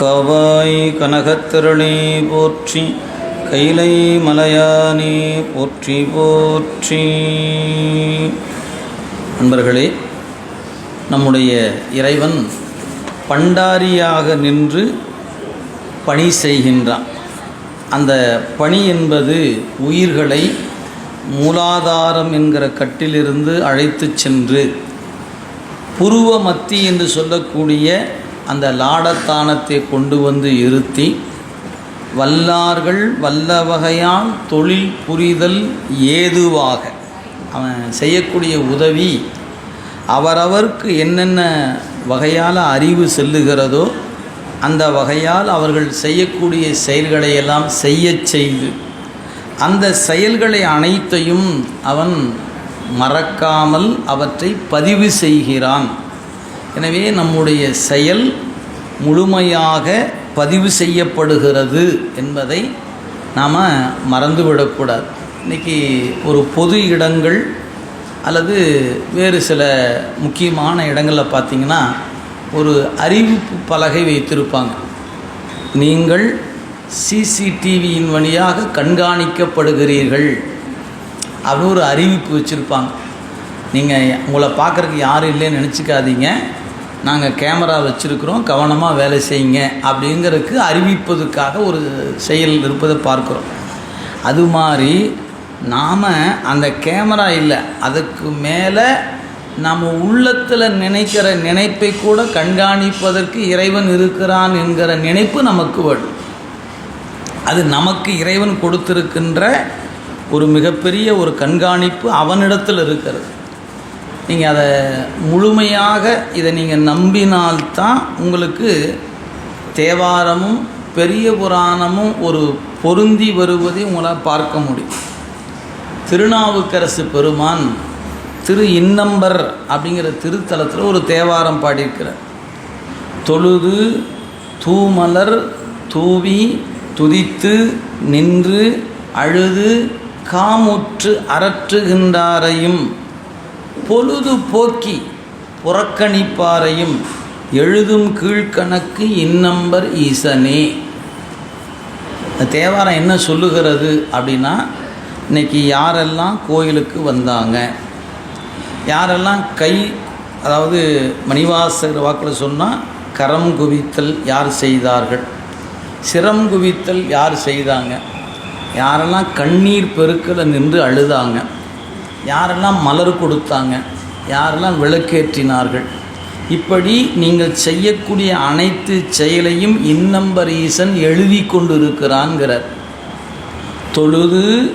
காவாய் கனகத்திரளே போற்றி கைலை மலையானே போற்றி போற்றி. நண்பர்களே நம்முடைய இறைவன் பண்டாரியாக நின்று பணி செய்கின்றான். அந்த பணி என்பது உயிர்களை மூலாதாரம் என்கிற கட்டிலிருந்து அழைத்துச் சென்று புருவ மத்தி என்று சொல்லக்கூடிய அந்த லாடத்தானத்தை கொண்டு வந்து இருத்தி வல்லார்கள் வல்ல வகையால் தொழில் புரிதல் ஏதுவாக அவன் செய்யக்கூடிய உதவி அவரவருக்கு என்னென்ன வகையால் அறிவு செல்லுகிறதோ அந்த வகையால் அவர்கள் செய்யக்கூடிய செயல்களை எல்லாம் செய்யச் செய்து அந்த செயல்களை அனைத்தையும் அவன் மறக்காமல் அவற்றை பதிவு செய்கிறான். எனவே நம்முடைய செயல் முழுமையாக பதிவு செய்யப்படுகிறது என்பதை நாம் மறந்துவிடக்கூடாது. இன்றைக்கி ஒரு பொது இடங்கள் அல்லது வேறு சில முக்கியமான இடங்களில் பார்த்திங்கன்னா ஒரு அறிவிப்பு பலகை வைத்திருப்பாங்க. நீங்கள் சிசிடிவியின் வழியாக கண்காணிக்கப்படுகிறீர்கள் அப்படின்னு ஒரு அறிவிப்பு வச்சுருப்பாங்க. நீங்கள் உங்களை பார்க்குறதுக்கு யாரும் இல்லைன்னு நினச்சிக்காதீங்க. நாங்கள் கேமரா வச்சுருக்குறோம் கவனமாக வேலை செய்யுங்க அப்படிங்கிறதுக்கு அறிவிப்பதற்காக ஒரு செயல் இருப்பதை பார்க்குறோம். அது மாதிரி நாம் அந்த கேமரா இல்லை அதுக்கு மேலே நம்ம உள்ளத்தில் நினைக்கிற நினைப்பை கூட கண்காணிப்பதற்கு இறைவன் இருக்கிறான் என்கிற நினைப்பு நமக்கு வரும். அது நமக்கு இறைவன் கொடுத்திருக்கின்ற ஒரு மிகப்பெரிய ஒரு கண்காணிப்பு அவனிடத்தில் இருக்கிறது. நீங்கள் அதை முழுமையாக இதை நீங்கள் நம்பினால்தான் உங்களுக்கு தேவாரமும் பெரிய புராணமும் ஒரு பொருந்தி வருவதை உங்களால் பார்க்க முடியும். திருநாவுக்கரசு பெருமான் திரு இன்னம்பர் அப்படிங்கிற திருத்தலத்தில் ஒரு தேவாரம் பாடியிருக்கிறார். தொழுது தூமலர் தூவி துதித்து நின்று அழுது காமுற்று அரற்றுகின்றாரையும் பொழுது போக்கி புறக்கணிப்பாரையும் எழுதும் கீழ்கணக்கு இன்னம்பர் ஈசனே. தேவாரம் என்ன சொல்லுகிறது அப்படின்னா இன்னைக்கு யாரெல்லாம் கோயிலுக்கு வந்தாங்க யாரெல்லாம் கை அதாவது மணிவாசகர் வாக்கில் சொன்னால் கரம் குவித்தல் யார் செய்தார்கள்? சிரம் குவித்தல் யார் செய்தாங்க? யாரெல்லாம் கண்ணீர் பெருக்கில் நின்று அழுதாங்க? யாரெல்லாம் மலர் கொடுத்தாங்க யாரெல்லாம் விளக்கேற்றினார்கள் இப்படி நீங்கள் செய்யக்கூடிய அனைத்து செயலையும் இன்னம்பர் ஈசன் எழுதி கொண்டிருக்கிறான்கிறார். தொழுது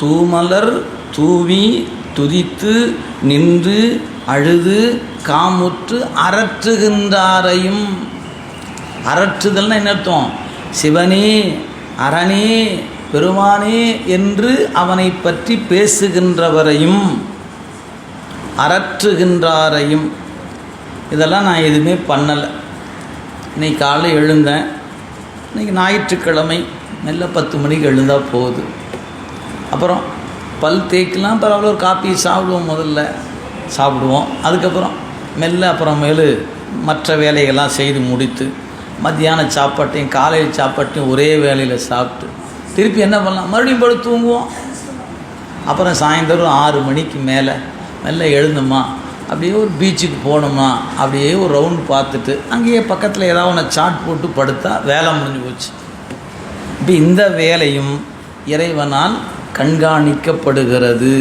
தூமலர் தூவி துதித்து நின்று அழுது காமுற்று அரற்றுகின்றாரையும். அரற்றுதல்னா என்ன அர்த்தம்? சிவனே அரணே பெருமானே என்று அவனை பற்றி பேசுகின்றவரையும் அரற்றுகின்றாரையும் இதெல்லாம் நான் எதுவுமே பண்ணலை. இன்னைக்கு காலை எழுந்தேன். இன்றைக்கி ஞாயிற்றுக்கிழமை மெல்ல பத்து மணிக்கு எழுந்தால் போகுது அப்புறம் பல் தேய்க்கலாம் பரவாயில்ல ஒரு காப்பி சாப்பிடுவோம் முதல்ல. சாப்பிடுவோம். அதுக்கப்புறம் மெல்ல அப்புறமேலு மற்ற வேலைகள்லாம் செய்து முடித்து மத்தியான சாப்பாட்டையும் காலையில் சாப்பாட்டையும் ஒரே வேலையில் சாப்பிட்டு திருப்பி என்ன பண்ணலாம்? மறுபடியும் படுத்து தூங்குவோம். அப்புறம் சாயந்தரம் ஆறு மணிக்கு மேலே மெல்ல எழுந்தோமா அப்படியே ஒரு பீச்சுக்கு போனோமா அப்படியே ஒரு ரவுண்ட் பார்த்துட்டு அங்கேயே பக்கத்தில் ஏதாவது ஒன்று சாட் போட்டு படுத்தா வேலை முடிஞ்சு போச்சு. இப்போ இந்த வேலையும் இறைவனால் கண்காணிக்கப்படுகிறது.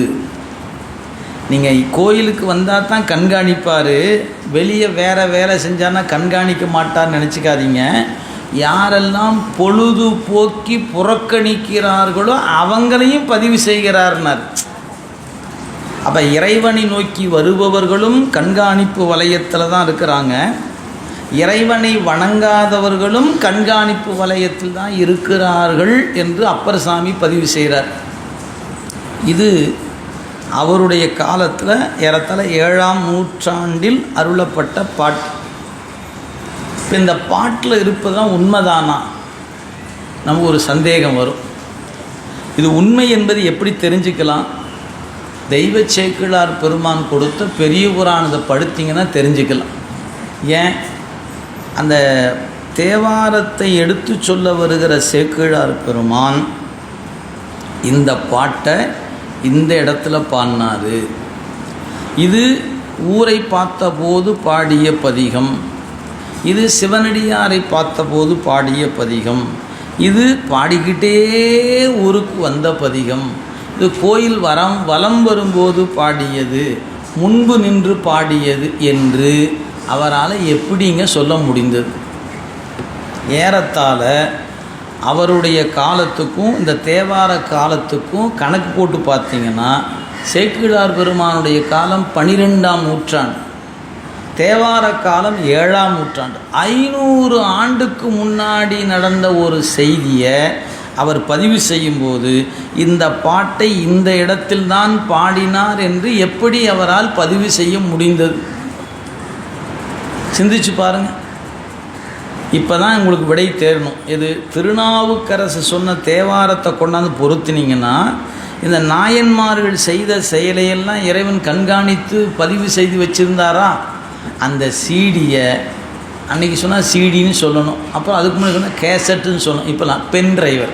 நீங்கள் கோயிலுக்கு வந்தால் தான் கண்காணிப்பார். வெளியே வேறு வேலை செஞ்சான்னா கண்காணிக்க மாட்டார்னு நினச்சிக்காதீங்க. யாரெல்லாம் பொழுது போக்கி புறக்கணிக்கிறார்களோ அவங்களையும் பதிவு செய்கிறார்னார். அப்போ இறைவனை நோக்கி வருபவர்களும் கண்காணிப்பு வலயத்தில் தான் இருக்கிறாங்க. இறைவனை வணங்காதவர்களும் கண்காணிப்பு வலயத்தில் தான் இருக்கிறார்கள் என்று அப்பர் சாமி பதிவு செய்கிறார் இது அவருடைய காலத்தில் ஏறத்தாழ ஏழாம் நூற்றாண்டில் அருளப்பட்ட பாட்டு. இப்போ இந்த பாட்டில் இருப்பதுதான் உண்மைதானா? நமக்கு ஒரு சந்தேகம் வரும். இது உண்மை என்பது எப்படி தெரிஞ்சுக்கலாம்? தெய்வ சேக்கிழார் பெருமான் கொடுத்த பெரிய புராணத்தை படுத்திங்கன்னா தெரிஞ்சுக்கலாம். ஏன்? அந்த தேவாரத்தை எடுத்து சொல்ல வருகிற சேக்கிழார் பெருமான் இந்த பாட்டை இந்த இடத்துல பாடினாரு. இது ஊரை பார்த்தபோது பாடிய பதிகம். இது சிவனடியாரை பார்த்தபோது பாடிய பதிகம். இது பாடிக்கிட்டே ஊருக்கு வந்த பதிகம். இது கோயில் வரம் வலம் வரும்போது பாடியது முன்பு நின்று பாடியது என்று அவரால் எப்படிங்க சொல்ல முடிந்தது? ஏறத்தாழ அவருடைய காலத்துக்கும் இந்த தேவார காலத்துக்கும் கணக்கு போட்டு பார்த்தீங்கன்னா சேக்கிழார் பெருமானுடைய காலம் பனிரெண்டாம் நூற்றாண்டு. தேவார காலம் ஏழாம் நூற்றாண்டு. ஐநூறு ஆண்டுக்கு முன்னாடி நடந்த ஒரு செய்தியை அவர் பதிவு செய்யும்போது இந்த பாட்டை இந்த இடத்தில்தான் பாடினார் என்று எப்படி அவரால் பதிவு செய்ய முடிந்தது? சிந்திச்சு பாருங்கள் இப்போ தான் உங்களுக்கு விடை தேரணும் இது திருநாவுக்கரசு சொன்ன தேவாரத்தை கொண்டாந்து பொருத்தினீங்கன்னா இந்த நாயன்மார்கள் செய்த செயலையெல்லாம் இறைவன் கண்காணித்து பதிவு செய்து வச்சுருந்தாரா? அந்த சீடியை அன்றைக்கி சொன்னால் சீடின்னு சொல்லணும். அப்புறம் அதுக்கு முன்னாடி சொன்னால் கேசட்டுன்னு சொல்லணும். இப்போலாம் பென் டிரைவர்.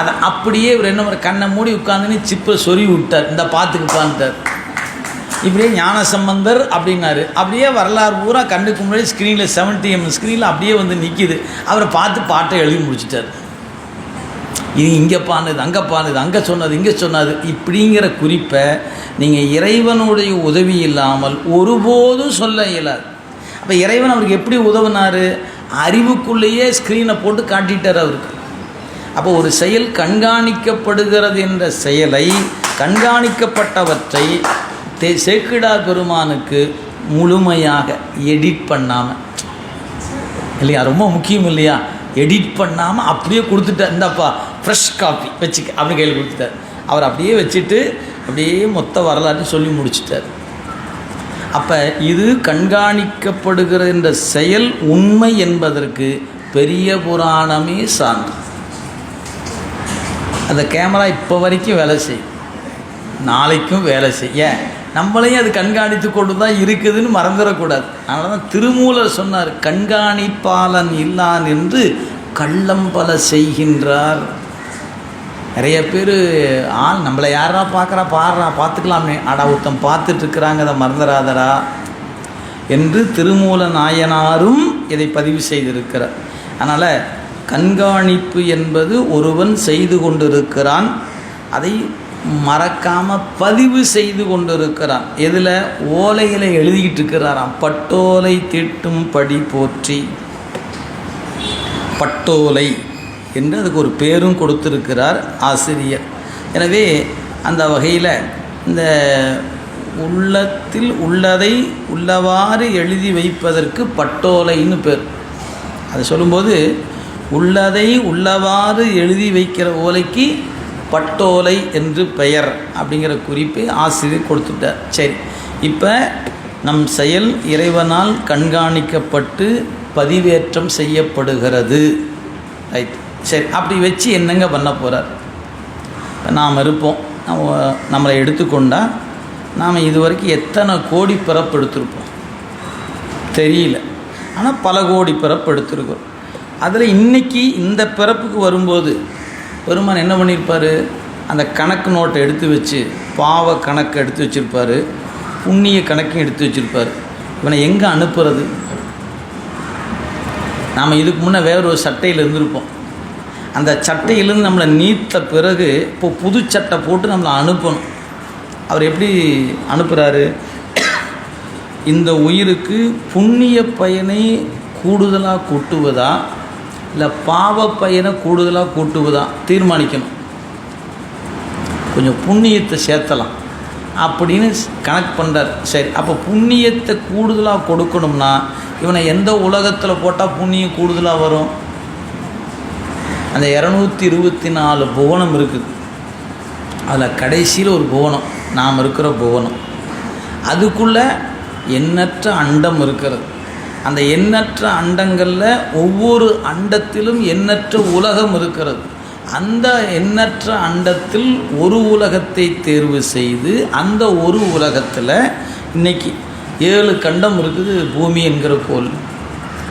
அதை அப்படியே இவர் என்ன ஒரு கண்ணை மூடி உட்காந்துன்னு சிப்பை சொறி விட்டார். இந்த பார்த்துக்குப்பான்ட்டார் இப்படியே ஞான சம்பந்தர் அப்படின்னாரு. அப்படியே வரலாறு பூரா கண்ணுக்கு முன்னாடி ஸ்க்ரீனில் செவன்டி எம் ஸ்க்ரீனில் அப்படியே வந்து நிற்கிது அவரை பார்த்து பாட்டை எழுதி முடிச்சிட்டார். இது இங்கே பாடுனது அங்கே பாடுனது அங்கே சொன்னது இங்கே சொன்னது இப்படிங்கிற குறிப்பை நீங்கள் இறைவனுடைய உதவி இல்லாமல் ஒருபோதும் சொல்ல இயலாது. அப்போ இறைவன் அவருக்கு எப்படி உதவினார்? அறிவுக்குள்ளேயே ஸ்க்ரீனை போட்டு காட்டிட்டார் அவருக்கு. அப்போ ஒரு செயல் கண்காணிக்கப்படுகிறது என்ற செயலை கண்காணிக்கப்பட்டவற்றை தே சேக்கிடார் பெருமானுக்கு முழுமையாக எடிட் பண்ணாமல் இல்லையா? ரொம்ப முக்கியம் இல்லையா? எடிட் பண்ணாமல் அப்படியே கொடுத்துட்டேன் இந்தாப்பா ஃப்ரெஷ் காப்பி வச்சுக்க அப்படின்னு கையில் கொடுத்துட்டார். அவர் அப்படியே வச்சுட்டு அப்படியே மொத்த வரலாறு சொல்லி முடிச்சிட்டார். அப்போ இது கண்காணிக்கப்படுகிற இந்த செயல் உண்மை என்பதற்கு பெரிய புராணமே சான்று. அந்த கேமரா இப்போ வரைக்கும் வேலை செய்யும். நாளைக்கும் வேலை செய்ய நம்மளையும் அது கண்காணித்து கொண்டு தான் இருக்குதுன்னு மறந்துடக்கூடாது. அதனால தான் திருமூலர் சொன்னார் கண்காணிப்பாளன் இல்லான் என்று கள்ளம் பல செய்கின்றார். நிறைய பேர் ஆள் நம்மளை யாரா பார்க்குறா பாடுறா பார்த்துக்கலாமே. ஆடா ஒருத்தன் பார்த்துட்ருக்குறாங்க அதை மறந்துடாதடா என்று திருமூல நாயனாரும் இதை பதிவு செய்திருக்கிறார். அதனால் கண்காணிப்பு என்பது ஒருவன் செய்து கொண்டிருக்கிறான் அதை மறக்காமல் பதிவு செய்து கொண்டிருக்கிறான். எதில்? ஓலையில் எழுதிக்கிட்டு இருக்கிறாராம். பட்டோலை தீட்டும் படி போற்றி. பட்டோலை. என்று அதுக்கு ஒரு பேரும் கொடுத்திருக்கிறார் ஆசிரியர். எனவே அந்த வகையில் இந்த உள்ளத்தில் உள்ளதை உள்ளவாறு எழுதி வைப்பதற்கு பட்டோலைன்னு பேர். அது சொல்லும்போது உள்ளதை உள்ளவாறு எழுதி வைக்கிற ஓலைக்கு பட்டோலை என்று பெயர் அப்படிங்கிற குறிப்பு ஆசிரியர் கொடுத்துட்டார். சரி இப்போ நம் செயல் இறைவனால் கண்காணிக்கப்பட்டு பதிவேற்றம் செய்யப்படுகிறது. ரைட். சரி அப்படி வச்சு என்னங்க பண்ண போகிறார் இப்போ நாம் இருப்போம். நம்ம நம்மளை எடுத்துக்கொண்டால் நாம் இதுவரைக்கும் எத்தனை கோடி பிறப்பு எடுத்திருப்போம் தெரியல. ஆனால் பல கோடி பிறப்பு எடுத்திருக்கிறோம் அதில் இன்றைக்கி இந்த பிறப்புக்கு வரும்போது பெருமான் என்ன பண்ணியிருப்பார் அந்த கணக்கு நோட்டை எடுத்து வச்சு பாவ கணக்கு எடுத்து வச்சுருப்பார். புண்ணிய கணக்கையும் எடுத்து வச்சுருப்பார். இவனை எங்கே அனுப்புறது? நாம் இதுக்கு முன்னே வேற ஒரு சட்டையில் இருந்திருப்போம். அந்த சட்டையிலேருந்து நம்மளை நீத்த பிறகு இப்போ புது சட்டை போட்டு நம்மளை அனுப்பணும். அவர் எப்படி அனுப்புகிறாரு இந்த உயிருக்கு புண்ணிய பயனை கூடுதலாக கூட்டுவதா? இல்லை பாவ பயனை கூடுதலாக கூட்டுவதா? தீர்மானிக்கணும். கொஞ்சம் புண்ணியத்தை சேர்த்தலாம். அப்படின்னு கணக்கு பண்ணுறார் சரி அப்போ புண்ணியத்தை கூடுதலாக கொடுக்கணும்னா இவனை எந்த உலகத்தில் போட்டால் புண்ணியம் கூடுதலாக வரும்? அந்த இரநூத்தி இருபத்தி நாலு புவனம் இருக்குது. அதில் கடைசியில் ஒரு புவனம். நாம் இருக்கிற புவனம். அதுக்குள்ளே எண்ணற்ற அண்டம் இருக்கிறது. அந்த எண்ணற்ற அண்டங்களில் ஒவ்வொரு அண்டத்திலும் எண்ணற்ற உலகம் இருக்கிறது. அந்த எண்ணற்ற அண்டத்தில் ஒரு உலகத்தை தேர்வு செய்து அந்த ஒரு உலகத்தில் இன்னைக்கு ஏழு கண்டம் இருக்குது பூமி என்கிற கோல்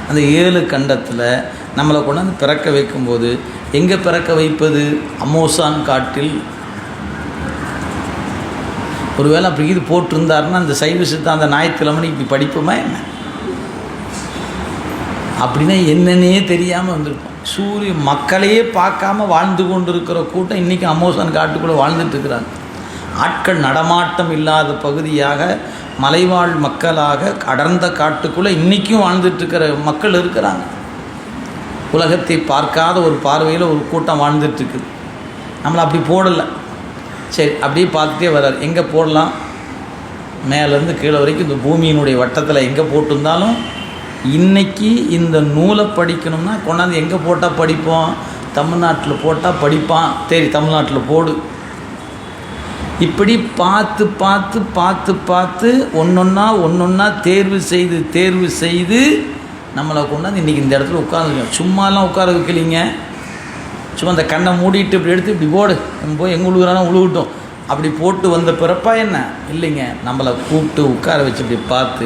அந்த ஏழு கண்டத்தில் நம்மளை கொண்டாந்து பிறக்க வைக்கும்போது எங்கே பிறக்க வைப்பது? அமோசான் காட்டில். ஒருவேளை அப்படி இது போட்டிருந்தாருன்னா அந்த சைவ சித்தாந்த ஞாயிற்றுக்கிழமை இப்படி படிப்போமா என்ன? அப்படின்னா என்னன்னே தெரியாமல் வந்திருப்போம். சூரிய மக்களையே பார்க்காம வாழ்ந்து கொண்டு இருக்கிற கூட்டம் இன்றைக்கி அமோசான் காட்டுக்குள்ளே வாழ்ந்துட்டு இருக்கிறாங்க. ஆட்கள் நடமாட்டம் இல்லாத பகுதியாக மலைவாழ் மக்களாக அடர்ந்த காட்டுக்குள்ளே இன்றைக்கும் வாழ்ந்துட்டுருக்கிற மக்கள் இருக்கிறாங்க. உலகத்தை பார்க்காத ஒரு பார்வையில் ஒரு கூட்டம் வாழ்ந்துட்டுருக்கு. நம்மளை அப்படி போடலை. சரி அப்படியே பார்த்துட்டே வர்றார். எங்கே போடலாம்? மேலேருந்து கீழே வரைக்கும் இந்த பூமியினுடைய வட்டத்தில் எங்கே போட்டிருந்தாலும் இன்றைக்கி இந்த நூலை படிக்கணும்னா கொண்டாந்து எங்கே போட்டால் படிப்போம்? தமிழ்நாட்டில் போட்டால் படிப்பான். சரி தமிழ்நாட்டில் போடு. இப்படி பார்த்து பார்த்து பார்த்து பார்த்து ஒன்றொன்னா ஒன்றொன்னா தேர்வு செய்து தேர்வு செய்து நம்மளை கொண்டாந்து இன்றைக்கி இந்த இடத்துல உட்காந்துருக்கோம் சும்மாலாம் உட்கார வைக்கலிங்க சும்மா அந்த கண்ணை மூடிட்டு இப்படி எடுத்து இப்படி போடு. இவன் போய் எங்கே உழுகுறாலும் உழுகட்டும். அப்படி போட்டு வந்த பிறப்பா என்ன? இல்லைங்க. நம்மளை கூப்பிட்டு உட்கார வச்சு இப்படி பார்த்து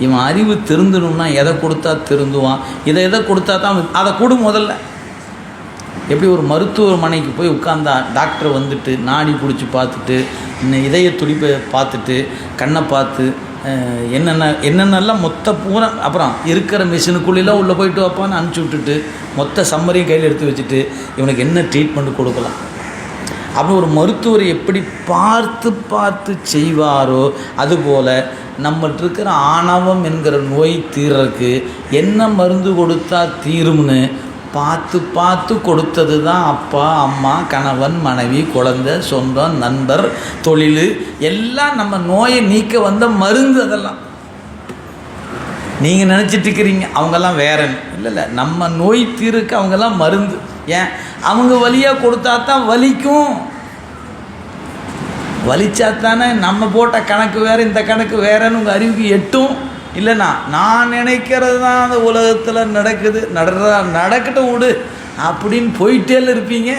இவன் அறிவு திருந்தணும்னா எதை கொடுத்தா திருந்துவான்? இதை எதை கொடுத்தா தான் அதை கொடு முதல்ல. எப்படி ஒரு மருத்துவமனைக்கு போய் உட்காந்தா டாக்டர் வந்துட்டு நாடி பிடிச்சி பார்த்துட்டு இன்னும் இதய துடிப்பை பார்த்துட்டு கண்ணை பார்த்து என்னென்ன என்னென்னலாம் மொத்த பூரா அப்புறம் இருக்கிற மிஷினுக்குள்ளெல்லாம் உள்ளே போயிட்டு வைப்பான்னு அனுப்பிச்சி விட்டுட்டு மொத்த சம்மரியும் கையில் எடுத்து வச்சுட்டு இவனுக்கு என்ன ட்ரீட்மெண்ட் கொடுக்கலாம்? அப்படி ஒரு மருத்துவர் எப்படி பார்த்து பார்த்து செய்வாரோ அதுபோல் நம்மகிட்ட இருக்கிற ஆணவம் என்கிற நோய் தீர்றதுக்கு என்ன மருந்து கொடுத்தா தீரும்னு பார்த்து பார்த்து கொடுத்தது தான் அப்பா அம்மா கணவன் மனைவி குழந்தை சொந்தம் நண்பர் தொழில் எல்லாம் நம்ம நோயை நீக்க வந்த மருந்து அதெல்லாம். நீங்கள் நினச்சிட்டு இருக்கிறீங்க அவங்கெல்லாம் வேறன்னு. இல்லை இல்லை நம்ம நோய் தீருக்கு அவங்கெல்லாம் மருந்து. ஏன்? அவங்க வழியாக கொடுத்தா தான் வலிக்கும். வலிச்சா தானே நம்ம போட்ட கணக்கு வேறு இந்த கணக்கு வேறன்னு உங்கள் அறிவுக்கு எட்டும். இல்லைண்ணா நான் நினைக்கிறது தான் அந்த உலகத்தில் நடக்குது. நடறா நடக்கட்டும் விடு. அப்படின்னு போயிட்டேல இருப்பீங்க.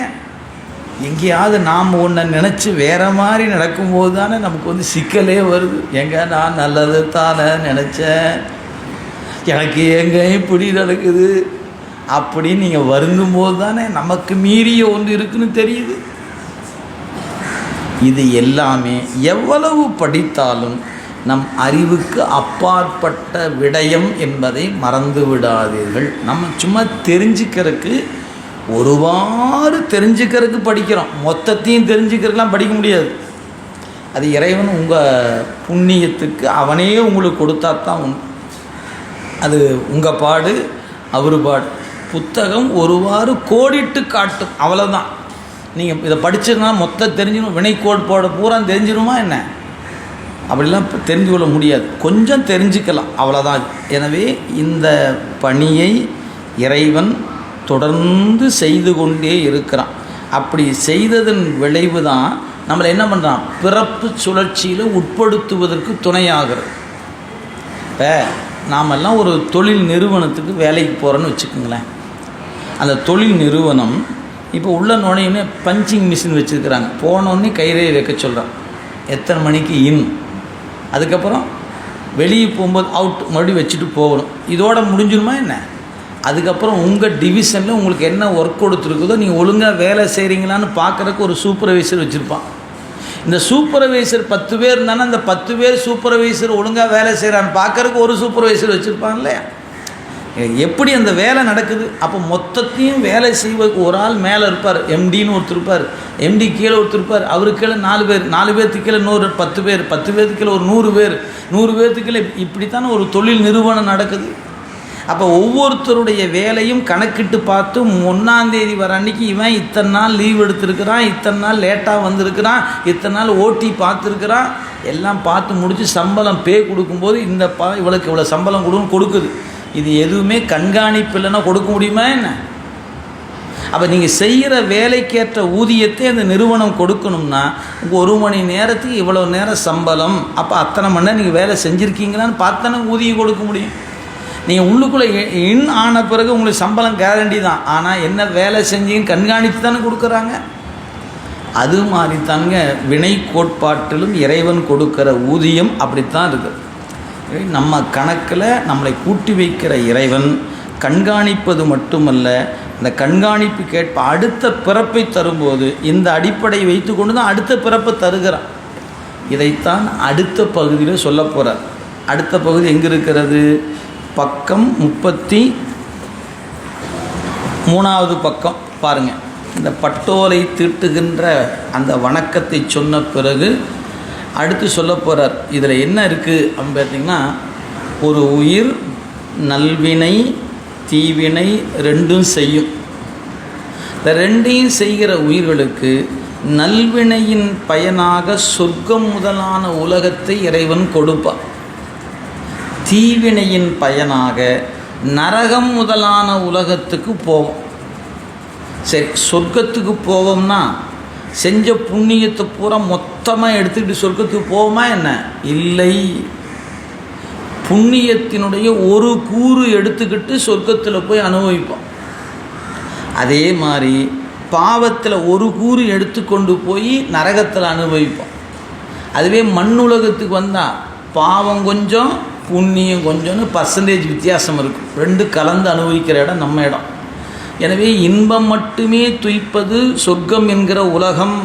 எங்கேயாவது நாம் ஒன்றை நினச்சி வேற மாதிரி நடக்கும்போது தானே நமக்கு வந்து சிக்கலே வருது. எங்க நான் நல்லது தானே நினச்சேன். எனக்கு எங்க இப்படி நடக்குது? அப்படின்னு நீங்கள் வருந்தும் போது தானே நமக்கு மீறிய ஒன்று இருக்குன்னு தெரியுது. இது எல்லாமே எவ்வளவு படித்தாலும் நம் அறிவுக்கு அப்பாற்பட்ட விடயம் என்பதை மறந்து விடாதீர்கள் நம்ம சும்மா தெரிஞ்சுக்கிறதுக்கு ஒருவாறு தெரிஞ்சுக்கிறதுக்கு படிக்கிறோம். மொத்தத்தையும் தெரிஞ்சுக்கிறதுலாம் படிக்க முடியாது. அது இறைவன் உங்கள் புண்ணியத்துக்கு அவனே உங்களுக்கு கொடுத்தா தான் உண்டு அது உங்கள் பாடு அவர் பாடு. புத்தகம் ஒருவாறு கோடிட்டு காட்டும். அவ்வளோதான் நீங்கள் இதை படிச்சிருந்தா மொத்தம் தெரிஞ்சிடும் வினை கோட்பாடு பூரா தெரிஞ்சிடுமா என்ன? அப்படிலாம் தெரிஞ்சு கொள்ள முடியாது. கொஞ்சம் தெரிஞ்சுக்கலாம். அவ்வளோதான் எனவே இந்த பணியை இறைவன் தொடர்ந்து செய்து கொண்டே இருக்கிறான். அப்படி செய்ததன் விளைவு தான் நம்மளை என்ன பண்ணுறான் பிறப்பு சுழற்சியில் உட்படுத்துவதற்கு துணையாகிறது. இப்போ நாமெல்லாம் ஒரு தொழில் நிறுவனத்துக்கு வேலைக்கு போகிறோன்னு வச்சுக்கோங்களேன். அந்த தொழில் நிறுவனம் இப்போ உள்ள நுழையுன்னே பஞ்சிங் மிஷின் வச்சுருக்கிறாங்க. போனோடனே கைரேகை வைக்க சொல்கிறான் எத்தனை மணிக்கு இன்? அதுக்கப்புறம் வெளியே போகும்போது அவுட் மறுபடியும் வச்சுட்டு போகணும். இதோட முடிஞ்சிருமா என்ன? அதுக்கப்புறம் உங்கள் டிவிஷனில் உங்களுக்கு என்ன ஒர்க் கொடுத்துருக்குதோ நீங்கள் ஒழுங்காக வேலை செய்கிறீங்களான்னு பார்க்குறக்கு ஒரு சூப்பர்வைசர் வச்சுருப்பான். இந்த சூப்பர்வைசர் பத்து பேர் இருந்தானே அந்த பத்து பேர் சூப்பர்வைசர் ஒழுங்காக வேலை செய்கிறான்னு பார்க்குறக்கு ஒரு சூப்பர்வைசர் வச்சுருப்பான் இல்லையா? எப்படி அந்த வேலை நடக்குது? அப்போ மொத்தத்தையும் வேலை செய்வதற்கு ஒரு ஆள் மேலே இருப்பார். எம்டின்னு ஒருத்தர் இருப்பார். எம்டி கீழே ஒருத்தர் இருப்பார். அவருக்கு கீழே நாலு பேர். நாலு பேர்த்துக்கு கீழே நூறு பத்து பேர். பத்து பேர்த்துக்கு கீழே ஒரு நூறு பேர். நூறு பேர்த்துக்கு கீழே இப்படித்தானே ஒரு தொழில் நிறுவனம் நடக்குது. அப்போ ஒவ்வொருத்தருடைய வேலையும் கணக்கிட்டு பார்த்து ஒன்றாந்தேதி வர அன்னைக்கு இவன் இத்தனை நாள் லீவ் எடுத்திருக்கிறான் இத்தனை நாள் லேட்டாக வந்திருக்கிறான் இத்தனை நாள் ஓட்டி பார்த்துருக்கிறான். எல்லாம் பார்த்து முடித்து சம்பளம் பே கொடுக்கும்போது இந்த பா இவளுக்கு இவ்வளோ சம்பளம் கொடுன்னு கொடுக்குது. இது எதுவுமே கண்காணிப்பு இல்லைன்னா கொடுக்க முடியுமா என்ன? அப்போ நீங்கள் செய்கிற வேலைக்கேற்ற ஊதியத்தை அந்த நிறுவனம் கொடுக்கணும்னா உங்கள் ஒரு மணி நேரத்துக்கு இவ்வளோ நேரம் சம்பளம் அப்போ அத்தனை மணி நேரம் நீங்கள் வேலை செஞ்சுருக்கீங்களான்னு பார்த்தானே ஊதியம் கொடுக்க முடியும். நீங்கள் உள்ளுக்குள்ளே இன் ஆன பிறகு உங்களுக்கு சம்பளம் கேரண்டி தான். ஆனால் என்ன வேலை செஞ்சீங்கன்னு கண்காணித்து தானே கொடுக்குறாங்க. அது மாதிரி தாங்க வினை கோட்பாட்டிலும் இறைவன் கொடுக்குற ஊதியம் அப்படித்தான் இருக்குது நம்ம கணக்கில் நம்மளை கூட்டி வைக்கிற இறைவன் கண்காணிப்பது மட்டுமல்ல இந்த கண்காணிப்பு கேட்ப அடுத்த பிறப்பை தரும்போது இந்த அடிப்படையை வைத்துக்கொண்டு தான் அடுத்த பிறப்பை தருகிறான். இதைத்தான் அடுத்த பகுதியில் சொல்ல போகிறார் அடுத்த பகுதி எங்கே இருக்கிறது? பக்கம் முப்பத்தி மூணாவது பக்கம். பாருங்கள் இந்த பட்டோலை தீட்டுகின்ற அந்த வணக்கத்தை சொன்ன பிறகு அடுத்து சொல்ல போகிறார் இதில் என்ன இருக்குது அப்படின்னு பார்த்தீங்கன்னா ஒரு உயிர் நல்வினை தீவினை ரெண்டும் செய்யும். இந்த ரெண்டையும் செய்கிற உயிர்களுக்கு நல்வினையின் பயனாக சொர்க்கம் முதலான உலகத்தை இறைவன் கொடுப்பான். தீவினையின் பயனாக நரகம் முதலான உலகத்துக்கு போவோம். சரி சொர்க்கத்துக்கு போவோம்னா செஞ்ச புண்ணியத்தை பூரா மொத்தமாக எடுத்துக்கிட்டு சொர்க்கத்துக்கு போவோமா என்ன? இல்லை. புண்ணியத்தினுடைய ஒரு கூறு எடுத்துக்கிட்டு சொர்க்கத்தில் போய் அனுபவிப்போம். அதே மாதிரி பாவத்தில் ஒரு கூறு எடுத்துக்கொண்டு போய் நரகத்தில் அனுபவிப்போம். அதுவே மண்ணுலகத்துக்கு வந்தால் பாவம் கொஞ்சம் புண்ணியம் கொஞ்சம்னு பர்சன்டேஜ் வித்தியாசம் இருக்கும். ரெண்டு கலந்து அனுபவிக்கிற இடம் நம்ம இடம். எனவே இன்பம் மட்டுமே துய்ப்பது சொர்க்கம் என்கிற உலகம்.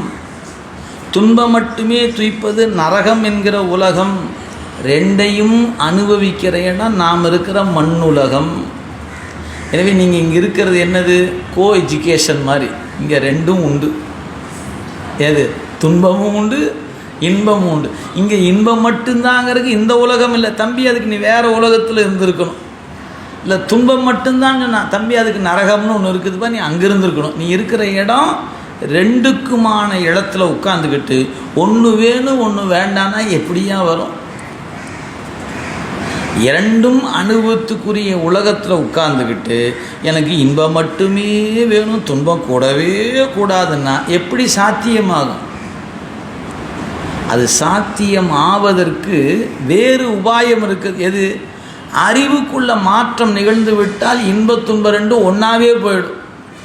துன்பம் மட்டுமே துய்ப்பது நரகம் என்கிற உலகம். ரெண்டையும் அனுபவிக்கிற இடம் நாம் இருக்கிற மண்ணுலகம். எனவே நீங்கள் இங்கே இருக்கிறது என்னது? கோ எஜுகேஷன் மாதிரி. இங்கே ரெண்டும் உண்டு. ஏது துன்பமும் உண்டு இன்பமும் உண்டு. இங்கே இன்பம் மட்டும்தாங்கிறதுக்கு இந்த உலகம் இல்லை. தம்பி அதுக்கு நீ வேறு உலகத்தில் இருந்திருக்கணும். இல்லை துன்பம் மட்டும்தான் நான் தம்பி அதுக்கு நரகம்னு ஒன்று இருக்குதுப்பா நீ அங்கே இருந்திருக்கணும். நீ இருக்கிற இடம் ரெண்டுக்குமான இடத்துல உட்காந்துக்கிட்டு ஒன்று வேணும் ஒன்று வேண்டான்னா எப்படியா வரும்? இரண்டும் அனுபவத்துக்குரிய உலகத்தில் உட்கார்ந்துக்கிட்டு எனக்கு இன்பம் மட்டுமே வேணும் துன்பம் கூடவே கூடாதுன்னா எப்படி சாத்தியமாகும்? அது சாத்தியம் ஆவதற்கு வேறு உபாயம் இருக்குது. எது? அறிவுக்குள்ள மாற்றம் நிகழ்ந்து விட்டால் இன்பத் துன்பம் ரெண்டும் ஒன்றாவே போயிடும்.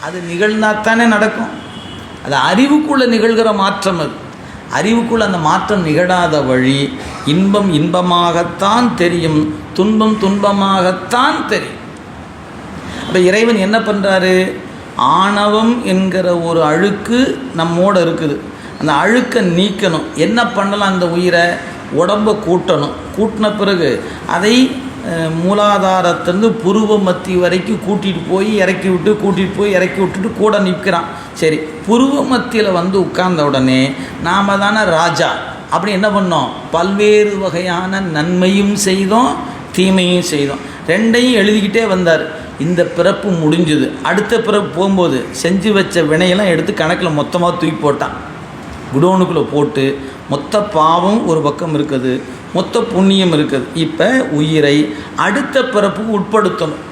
அது நிகழ்ந்தாத்தானே நடக்கும். அது அறிவுக்குள்ள நிகழ்கிற மாற்றம் அது. அறிவுக்குள்ள அந்த மாற்றம் நிகழாத வழி இன்பம் இன்பமாகத்தான் தெரியும் துன்பம் துன்பமாகத்தான் தெரியும். அப்போ இறைவன் என்ன பண்ணுறாரு ஆணவம் என்கிற ஒரு அழுக்கு நம்மோட இருக்குது. அந்த அழுக்கை நீக்கணும். என்ன பண்ணலாம் அந்த உயிரை? உடம்பை கூட்டணும். கூட்டின பிறகு அதை மூலாதாரத்திலிருந்து புருவ மத்தி வரைக்கும் கூட்டிகிட்டு போய் இறக்கி விட்டு கூட்டிகிட்டு போய் இறக்கி விட்டுட்டு கூட நிற்கிறான். சரி புருவ மத்தியில் வந்து உட்கார்ந்த உடனே நாம் தானே ராஜா. அப்படி என்ன பண்ணோம்? பல்வேறு வகையான நன்மையும் செய்தோம் தீமையும் செய்தோம். ரெண்டையும் எழுதிக்கிட்டே வந்தார். இந்த பிறப்பு முடிஞ்சுது. அடுத்த பிறப்பு போகும்போது செஞ்சு வச்ச வினையெல்லாம் எடுத்து கணக்கில் மொத்தமாக தூக்கி போட்டான். குடோனுக்குள்ளே போட்டு மொத்த பாவம் ஒரு பக்கம் இருக்குது மொத்த புண்ணியம் இருக்குது. இப்போ உயிரை அடுத்த பிறப்புக்கு உட்படுத்தணும்.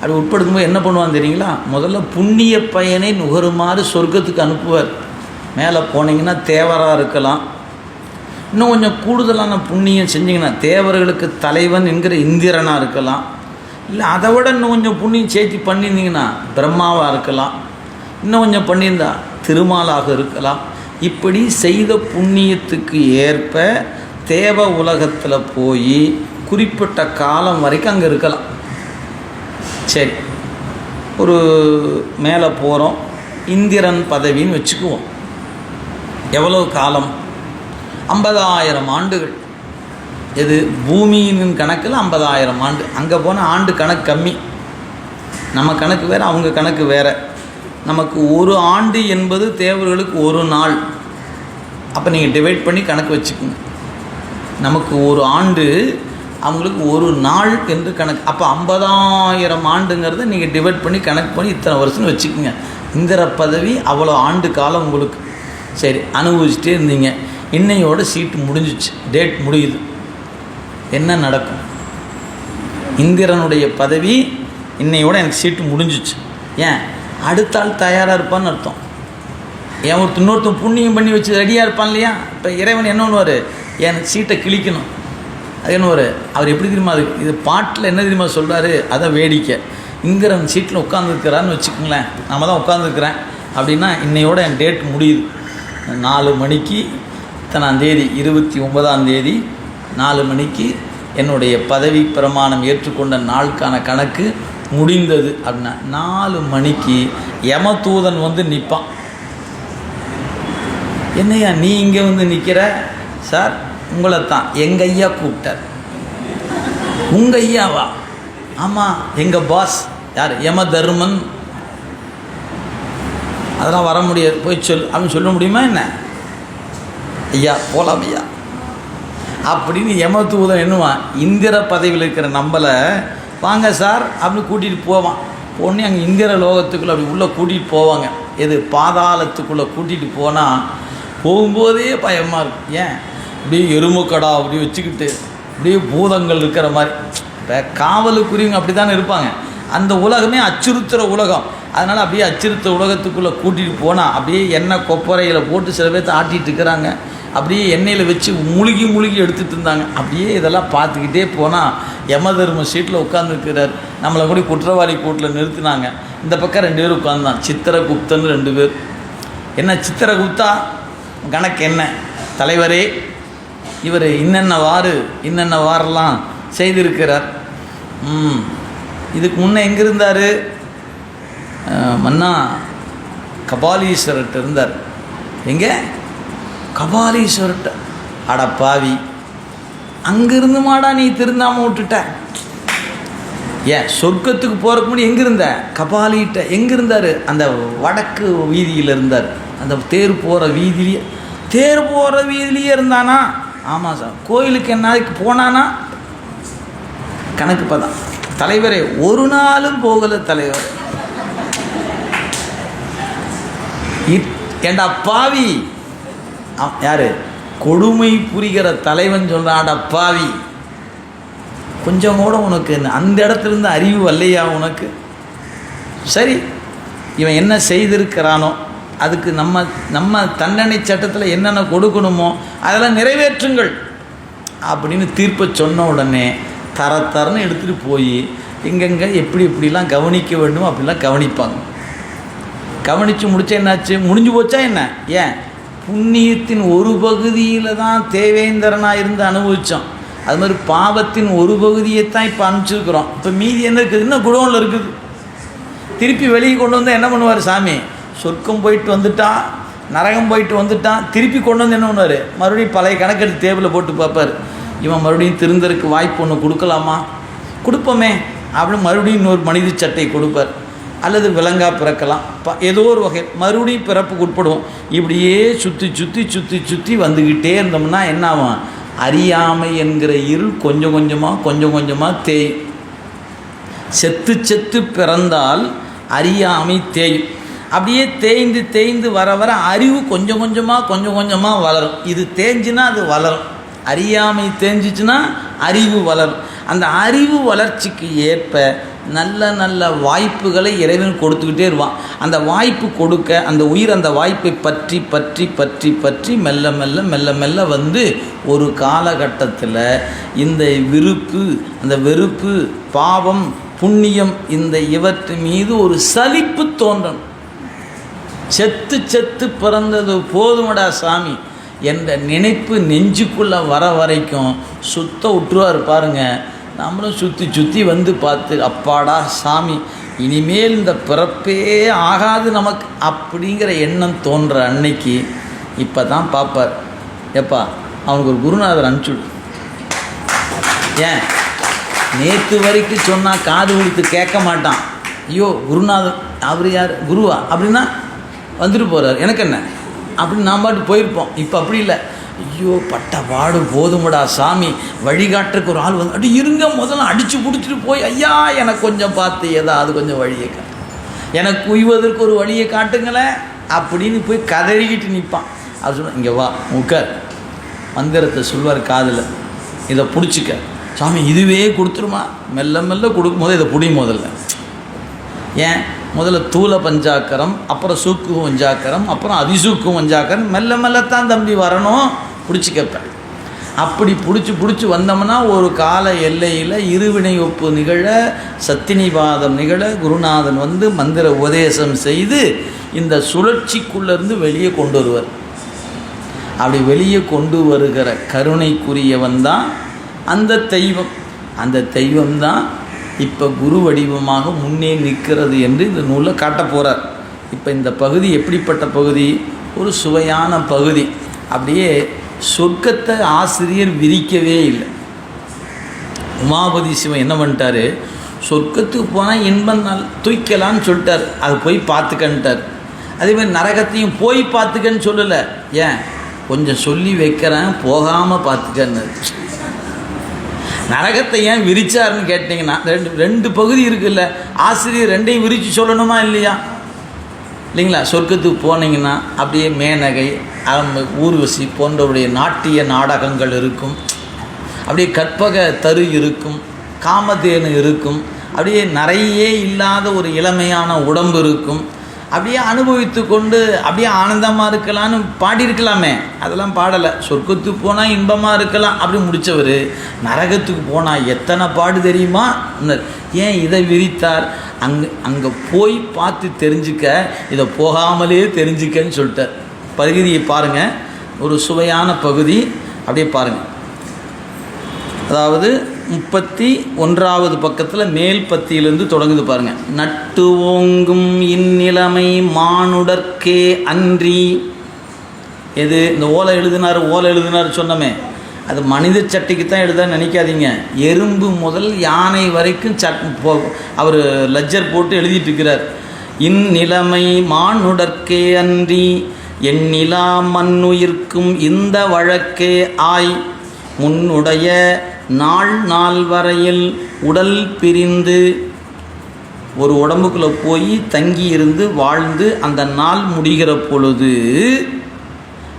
அப்படி உட்படுத்தும்போது என்ன பண்ணுவான் தெரியுங்களா? முதல்ல புண்ணிய பயனை நுகருமாறு சொர்க்கத்துக்கு அனுப்புவார். மேலே போனீங்கன்னா தேவராக இருக்கலாம். இன்னும் கொஞ்சம் கூடுதலான புண்ணியம் செஞ்சிங்கன்னா தேவர்களுக்கு தலைவன் என்கிற இந்திரனாக இருக்கலாம். இல்லை அதை விட இன்னும் கொஞ்சம் புண்ணியம் சேர்த்து பண்ணியிருந்தீங்கன்னா பிரம்மாவாக இருக்கலாம். இன்னும் கொஞ்சம் பண்ணியிருந்தா திருமாலாக இருக்கலாம். இப்படி செய்த புண்ணியத்துக்கு ஏற்ப தேவ உலகத்தில் போய் குறிப்பிட்ட காலம் வரைக்கும் அங்கே இருக்கலாம். சரி ஒரு மேலே போகிறோம் இந்திரன் பதவின்னு வச்சுக்குவோம். எவ்வளோ காலம்? ஐம்பதாயிரம் ஆண்டுகள். எது பூமியின் கணக்கில் ஐம்பதாயிரம் ஆண்டு. அங்கே போனால் ஆண்டு கணக்கு கம்மி. நம்ம கணக்கு வேறு அவங்க கணக்கு வேறு. நமக்கு ஒரு ஆண்டு என்பது தேவர்களுக்கு ஒரு நாள். அப்போ நீங்கள் டிவைட் பண்ணி கணக்கு வச்சுக்கோங்க. நமக்கு ஒரு ஆண்டு அவங்களுக்கு ஒரு நாள் என்று கணக்கு. அப்போ ஐம்பதாயிரம் ஆண்டுங்கிறத நீங்கள் டிவைட் பண்ணி கணக்கு பண்ணி இத்தனை வருஷம்னு வச்சுக்கோங்க. இந்திர பதவி அவ்வளோ ஆண்டு காலம் உங்களுக்கு. சரி அனுபவிச்சுட்டே இருந்தீங்க. இன்னையோட சீட்டு முடிஞ்சிச்சு. டேட் முடியுது. என்ன நடக்கும்? இந்திரனுடைய பதவி இன்னையோட எனக்கு சீட்டு முடிஞ்சிச்சு. ஏன்? அடுத்த ஆள் தயாராக இருப்பான்னு அர்த்தம். ஏன் ஒருத்தர் இன்னொருத்தன் புண்ணியம் பண்ணி வச்சு ரெடியாக இருப்பான் இல்லையா? இப்போ இறைவன் என்ன பண்ணுவார்? என் சீட்டை கிழிக்கணும். அது என்னவார் அவர் எப்படி தெரியுமா? அது இது பாட்டில் என்ன தெரியுமா சொல்கிறாரு அதை வேடிக்கை. இங்கிறவன் சீட்டில் உட்காந்துருக்கிறான்னு வச்சுக்கோங்களேன். நம்ம தான் உட்காந்துருக்குறேன் அப்படின்னா இன்னையோட என் டேட் முடியுது. நாலு மணிக்கு இத்தனாம் தேதி இருபத்தி ஒன்பதாம் தேதி நாலு மணிக்கு என்னுடைய பதவி பிரமாணம் ஏற்றுக்கொண்ட நாளுக்கான கணக்கு முடிந்தது அப்படின்னா நாலு மணிக்கு யமதூதன் வந்து நிற்பான். என்னய்யா நீ இங்கே வந்து நிற்கிற? சார் உங்களை தான் எங்கள் ஐயா கூப்பிட்டார். உங்கள் ஐயாவா? ஆமாம் எங்கள் பாஸ் யார்? யம தர்மன் அதெல்லாம் வர முடியாது. போய் சொல் அப்படின்னு சொல்ல முடியுமா என்ன? ஐயா போலாம் ஐயா. அப்படின்னு யமதூதன் என்னவான் இந்திர பதவியில் இருக்கிற நம்மளை வாங்க சார் அப்படின்னு கூட்டிகிட்டு போவான். பொண்ணு அங்கே இந்திர லோகத்துக்குள்ளே அப்படி உள்ளே கூட்டிகிட்டு போவாங்க. எது பாதாளத்துக்குள்ளே கூட்டிகிட்டு போனால் போகும்போதே பயமாக இருக்கும் ஏன்? அப்படியே எருமக்கடா அப்படி வச்சுக்கிட்டு அப்படியே பூதங்கள் இருக்கிற மாதிரி. இப்போ காவலுக்குரியவங்க அப்படி தானே இருப்பாங்க. அந்த உலகமே அச்சுறுத்துகிற உலகம். அதனால் அப்படியே அச்சுறுத்த உலகத்துக்குள்ளே கூட்டிகிட்டு போனால் அப்படியே எண்ணெய் கொப்பரையில் போட்டு சில பேர்த்த ஆட்டிகிட்டு இருக்கிறாங்க. அப்படியே எண்ணெயில் வச்சு முழுகி முழுகி எடுத்துகிட்டு இருந்தாங்க. அப்படியே இதெல்லாம் பார்த்துக்கிட்டே போனால் யம தர்ம சீட்டில் உட்காந்துருக்கிறார் நம்மளை கூட குற்றவாளி கூட்டில் நிறுத்தினாங்க. இந்த பக்கம் ரெண்டு பேர் உட்காந்தான் சித்திரகுப்தன் ரெண்டு பேர். என்ன சித்திரகுப்தா? கணக்கு என்ன? தலைவரே இவர் இன்னென்ன வாறு இன்னென்ன வாரெல்லாம் செய்திருக்கிறார். இதுக்கு முன்னே எங்கே இருந்தார்? மன்னா கபாலீஸ்வரர்கிட்ட இருந்தார். எங்கே? கபாலீஸ்வரர்கிட்ட அட பாவி அங்கிருந்து மாடா நீ திருந்தாமல் விட்டுட்ட. ஏன் சொர்க்கத்துக்கு போகிறக்கு முன்னாடி எங்கே இருந்த? கபாலிகிட்ட எங்கே இருந்தார்? அந்த வடக்கு வீதியில் இருந்தார். அந்த தேர் போகிற வீதியிலேயே தேர் போகிற வீதியிலேயே இருந்தானா? ஆமாம் சார். கோயிலுக்கு என்ன போனானா? கணக்கு பதான் தலைவரே ஒரு நாளும் போகலை தலைவர். இத்- ஏண்டா பாவி யார்? கொடுமை புரிகிற தலைவன் சொல்கிறாடா பாவி. கொஞ்சம் கூட உனக்கு அந்த இடத்துலேருந்து அறிவு வரலையா உனக்கு? சரி இவன் என்ன செய்திருக்கிறானோ அதுக்கு நம்ம நம்ம தண்டனை சட்டத்தில் என்னென்ன கொடுக்கணுமோ அதெல்லாம் நிறைவேற்றுங்கள். அப்படின்னு தீர்ப்பை சொன்ன உடனே தர தரன்னு எடுத்துகிட்டு போய் எங்கெங்கே எப்படி எப்படிலாம் கவனிக்க வேண்டுமோ அப்படிலாம் கவனிப்பாங்க. கவனித்து முடிச்சா என்னாச்சு? முடிஞ்சு போச்சா என்ன? ஏன்? புண்ணியத்தின் ஒரு பகுதியில் தான் தேவேந்திரனாக இருந்து அனுபவித்தோம் அது மாதிரி பாவத்தின் ஒரு பகுதியை தான் இப்போ அனுப்பிச்சிருக்கிறோம். இப்போ மீதி என்ன இருக்குது? இன்னும் குடோனில் இருக்குது. திருப்பி வெளியே கொண்டு வந்தால் என்ன பண்ணுவார் சாமி? சொர்க்கம் போயிட்டு வந்துட்டான் நரகம் போயிட்டு வந்துட்டான் திருப்பி கொண்டு வந்து என்ன பண்ணுவார்? மறுபடியும் பழைய கணக்கெடுத்து டேபிளில் போட்டு பார்ப்பார். இவன் மறுபடியும் திருந்தருக்கு வாய்ப்பு ஒன்று கொடுக்கலாமா? கொடுப்போமே. அப்படின்னு மறுபடியும் இன்னொரு மனித சட்டை கொடுப்பார். அல்லது விலங்கா பிறக்கலாம். ப ஏதோ ஒரு வகை மறுபடியும் பிறப்புக்கு உட்படுவோம். இப்படியே சுற்றி சுற்றி சுற்றி சுற்றி வந்துக்கிட்டே இருந்தோம்னா என்ன ஆகும்? அறியாமை என்கிற இருள் கொஞ்சம் கொஞ்சமாக கொஞ்சம் கொஞ்சமாக தேயும். செத்து செத்து பிறந்தால் அறியாமை தேயும். அப்படியே தேய்ந்து தேய்ந்து வர வர அறிவு கொஞ்சம் கொஞ்சமாக கொஞ்சம் கொஞ்சமாக வளரும். இது தேஞ்சுன்னா அது வளரும். அறியாமை தேஞ்சிச்சுன்னா அறிவு வளரும். அந்த அறிவு வளர்ச்சிக்கு ஏற்ப நல்ல நல்ல வாய்ப்புகளை இறைவன் கொடுத்துக்கிட்டே இருவான் அந்த வாய்ப்பு கொடுக்க அந்த உயிர் அந்த வாய்ப்பை பற்றி பற்றி பற்றி பற்றி மெல்ல மெல்ல மெல்ல மெல்ல வந்து ஒரு காலகட்டத்தில் இந்த விருப்பு அந்த வெறுப்பு பாவம் புண்ணியம் இந்த இவற்று மீது ஒரு சலிப்பு தோன்றணும். செத்து செத்து பிறந்தது போதுமடா சாமி என்ற நினைப்பு நெஞ்சுக்குள்ளே வர வரைக்கும் சுத்த விட்டுருவார் பாருங்கள் நம்மளும் சுற்றி சுற்றி வந்து பார்த்து அப்பாடா சாமி இனிமேல் இந்த பிறப்பே ஆகாது நமக்கு அப்படிங்கிற எண்ணம் தோன்ற அன்னைக்கு இப்போ தான் பார்ப்பார் எப்பா அவனுக்கு ஒரு குருநாதர் அனுப்பிச்சுடு ஏன்? நேற்று வரைக்கும் சொன்னால் காது கொடுத்து கேட்க மாட்டான். ஐயோ குருநாதர் அவர் யார்? குருவா? அப்படின்னா வந்துட்டு போகிறார் எனக்கு என்ன? அப்படின்னு நான் பாட்டு போயிருப்போம். இப்போ அப்படி இல்லை. ஐயோ பட்ட பாடு போதுமடா சாமி. வழிகாட்டுறக்கு ஒரு ஆள் வந்து அப்படி இருங்க முதல்ல அடித்து பிடிச்சிட்டு போய் ஐயா எனக்கு கொஞ்சம் பார்த்து ஏதாவது கொஞ்சம் வழியை காட்டு எனக்கு உய்வதற்கு ஒரு வழியை காட்டுங்களேன் அப்படின்னு போய் கதறிக்கிட்டு நிற்பான். அவர் சொன்ன இங்கே வா உட்கார் மந்திரத்தை சொல்வார் காதில். இதை பிடிச்சிக்க. சாமி இதுவே கொடுத்துருமா? மெல்ல மெல்ல கொடுக்கும் போது இதை பிடி முதல்ல ஏன்? முதல்ல தூள பஞ்சாக்கரம் அப்புறம் சூக்கு பஞ்சாக்கரம் அப்புறம் அதிசூக்கு பஞ்சாக்கரம் மெல்ல மெல்லத்தான் தம்பி வரணும். பிடிச்சி கேட்பேன். அப்படி பிடிச்சி பிடிச்சி வந்தோம்னா ஒரு கால எல்லையில் இருவினை ஒப்பு நிகழ சத்தினிவாதம் நிகழ குருநாதன் வந்து மந்திர உபதேசம் செய்து இந்த சுழற்சிக்குள்ளேருந்து வெளியே கொண்டு வருவார். அப்படி வெளியே கொண்டு வருகிற கருணைக்குரியவன் தான் அந்த தெய்வம். அந்த தெய்வம் தான் இப்போ குரு வடிவமாக முன்னே நிற்கிறது என்று இந்த நூலில் காட்ட போகிறார் இப்போ இந்த பகுதி எப்படிப்பட்ட பகுதி? ஒரு சுவையான பகுதி. அப்படியே சொர்க்கத்தை ஆசிரியர் விரிக்கவே இல்லை. உமாபதி சிவன் என்ன பண்ணிட்டாரு? சொர்க்கத்துக்கு போனால் இன்பம் நல் தூக்கலான்னு சொல்லிட்டார். அது போய் பார்த்துக்கன்ட்டார். அதேமாதிரி நரகத்தையும் போய் பார்த்துக்கன்னு சொல்லலை. ஏன்? கொஞ்சம் சொல்லி வைக்கிறேன் போகாமல் பார்த்துக்கன்னு. நரகத்தை ஏன் விரிச்சாருன்னு கேட்டிங்கன்னா ரெண்டு ரெண்டு பகுதி இருக்குல்ல. ஆசிரியர் ரெண்டையும் விரித்து சொல்லணுமா இல்லையா? இல்லைங்களா? சொர்க்கத்துக்கு போனீங்கன்னா அப்படியே மேனகை அலம்பு ஊர்வசி போன்றவருடைய நாட்டிய நாடகங்கள் இருக்கும். அப்படியே கற்பக தரு இருக்கும் காமதேனு இருக்கும். அப்படியே நிறைய இல்லாத ஒரு இளமையான உடம்பு இருக்கும். அப்படியே அனுபவித்து கொண்டு அப்படியே ஆனந்தமாக இருக்கலான்னு பாடியிருக்கலாமே. அதெல்லாம் பாடலை. சொர்க்கத்துக்கு போனால் இன்பமாக இருக்கலாம் அப்படி முடித்தவர் நரகத்துக்கு போனால் எத்தனை பாடு தெரியுமா? ஏன் இதை விரித்தார்? அங்கே அங்கே போய் பார்த்து தெரிஞ்சுக்க இதை போகாமலே தெரிஞ்சுக்கன்னு சொல்லிட்டார். பகுதியை பாருங்கள் ஒரு சுவையான பகுதி. அப்படியே பாருங்கள் அதாவது முப்பத்தி ஒன்றாவது பக்கத்தில் மேல் பத்தியிலிருந்து தொடங்குது பாருங்க. நட்டு ஓங்கும் இந்நிலைமை மானுடற்கே அன்றி. எது? இந்த ஓலை எழுதினார் ஓலை எழுதினார் சொன்னமே. அது மனித சட்டைக்கு தான் எழுத நினைக்காதீங்க. எறும்பு முதல் யானை வரைக்கும் சட் போ அவர் லஜ்ஜர் போட்டு எழுதிட்டு இருக்கிறார் இந்நிலைமை மானுடற்கே அன்றி. எண்ணிலா மண்ணுயிர்க்கும் இந்த வழக்கே ஆய். முன்னுடைய நாள் நாள் வரையில் உடல் பிரிந்து ஒரு உடம்புக்குள்ளே போய் தங்கி இருந்து வாழ்ந்து அந்த நாள் முடிகிற பொழுது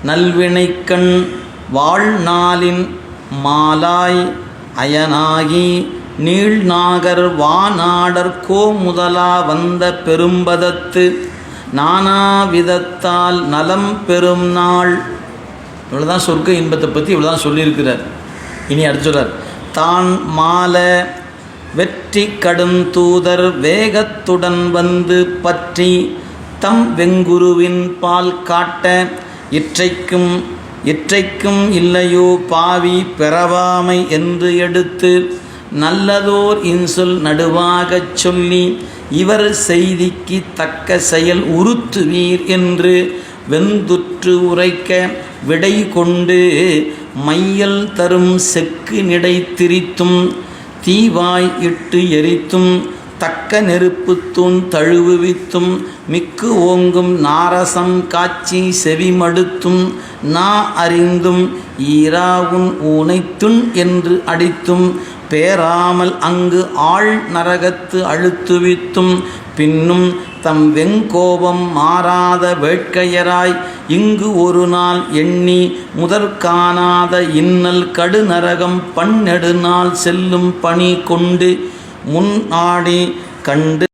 நல்வினைக்கண் வாழ்நாளின் மாலாய் அயனாகி நீள்நாகர் வானாடற்கோ கோ முதலா வந்த பெரும்பதத்து நானாவிதத்தால் நலம் பெறும் நாள். இவ்வளோதான் சொர்க்க இன்பத்தை பற்றி இவ்வளோதான் சொல்லியிருக்கிறார். இனி அடுத்து சொல்றார். தான் மால வெற்றி கடும் தூதர் வேகத்துடன் வந்து பற்றி தம் வெங்குருவின் பால் காட்ட இற்றைக்கும் இற்றைக்கும் இல்லையோ பாவி பெறவாமை என்று எடுத்து நல்லதோர் இன்சொல் நடுவாகச் சொல்லி இவர் செய்திக்கு தக்க செயல் உறுத்துவீர் என்று வெந்துற்று உரைக்க விடை கொண்டு மையல் தரும் செக்கு நிடை திரித்தும் தீவாய் இட்டு எரித்தும் தக்க நெருப்பு தூண் தழுவுவித்தும் மிக்கு ஓங்கும் நாரசம் காட்சி செவிமடுத்தும் நா அறிந்தும் ஈராவுன் ஊனைத்துண் என்று அடித்தும் பேராமல் அங்கு ஆள் நரகத்து அழுத்துவித்தும் பின்னும் தம் வெங்கோபம் மாறாத வேட்கையராய் இங்கு ஒரு நாள் எண்ணி முதற் காணாத இன்னல் கடுநரகம் பன்னெடுநாள் செல்லும் பணி கொண்டு முன்னாடி கண்டு